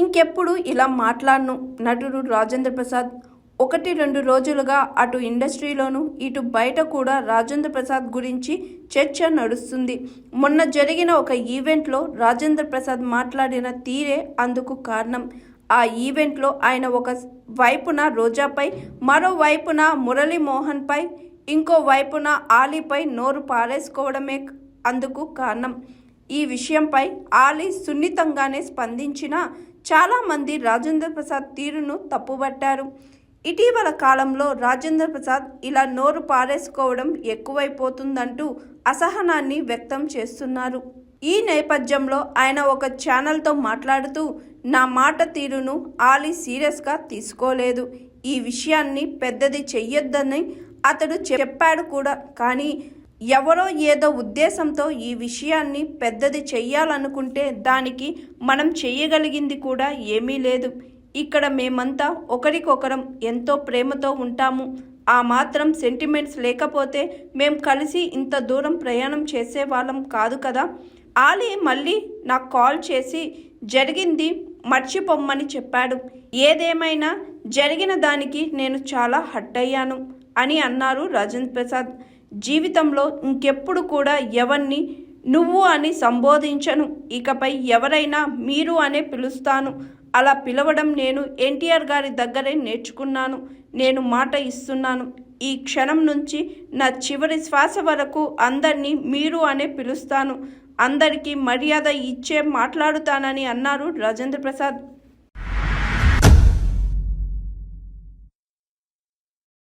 ఇంకెప్పుడు ఇలా మాట్లాడను? నటుడు రాజేంద్ర ప్రసాద్ ఒకటి రెండు రోజులుగా అటు ఇండస్ట్రీలోనూ ఇటు బయట కూడా రాజేంద్ర ప్రసాద్ గురించి చర్చ నడుస్తుంది. మొన్న జరిగిన ఒక ఈవెంట్లో రాజేంద్ర ప్రసాద్ మాట్లాడిన తీరే అందుకు కారణం. ఆ ఈవెంట్లో ఆయన ఒక వైపున రోజాపై మరోవైపున మురళీమోహన్పై ఇంకో వైపున ఆలీపై నోరు పారేసుకోవడమే అందుకు కారణం. ఈ విషయంపై ఆలీ సున్నితంగానే స్పందించినా చాలామంది రాజేంద్ర ప్రసాద్ తీరును తప్పుబట్టారు. ఇటీవల కాలంలో రాజేంద్ర ప్రసాద్ ఇలా నోరు పారేసుకోవడం ఎక్కువైపోతుందంటూ అసహనాన్ని వ్యక్తం చేస్తున్నారు. ఈ నేపథ్యంలో ఆయన ఒక ఛానల్తో మాట్లాడుతూ నా మాట తీరును ఆలీ సీరియస్గా తీసుకోలేదు. ఈ విషయాన్ని పెద్దది చెయ్యొద్దని అతడు చెప్పాడు కూడా. కానీ ఎవరో ఏదో ఉద్దేశంతో ఈ విషయాన్ని పెద్దది చెయ్యాలనుకుంటే దానికి మనం చెయ్యగలిగింది కూడా ఏమీ లేదు. ఇక్కడ మేమంతా ఒకరికొకరం ఎంతో ప్రేమతో ఉంటాము. ఆ మాత్రం సెంటిమెంట్స్ లేకపోతే మేం కలిసి ఇంత దూరం ప్రయాణం చేసేవాళ్ళం కాదు కదా. ఆలీ మళ్ళీ నాకు కాల్ చేసి జరిగింది మర్చిపోమ్మని చెప్పాడు. ఏదేమైనా జరిగిన దానికి నేను చాలా హట్ అయ్యాను అని అన్నారు రాజేంద్ర ప్రసాద్. జీవితంలో ఇంకెప్పుడు కూడా ఎవరిని నువ్వు అని సంబోధించను. ఇకపై ఎవరైనా మీరు అనే పిలుస్తాను. అలా పిలవడం నేను ఎన్టీఆర్ గారి దగ్గరే నేర్చుకున్నాను. నేను మాట ఇస్తున్నాను. ఈ క్షణం నుంచి నా చివరి శ్వాస వరకు అందరినీ మీరు అనే పిలుస్తాను. అందరికీ మర్యాద ఇచ్చే మాట్లాడుతానని అన్నారు రాజేంద్ర ప్రసాద్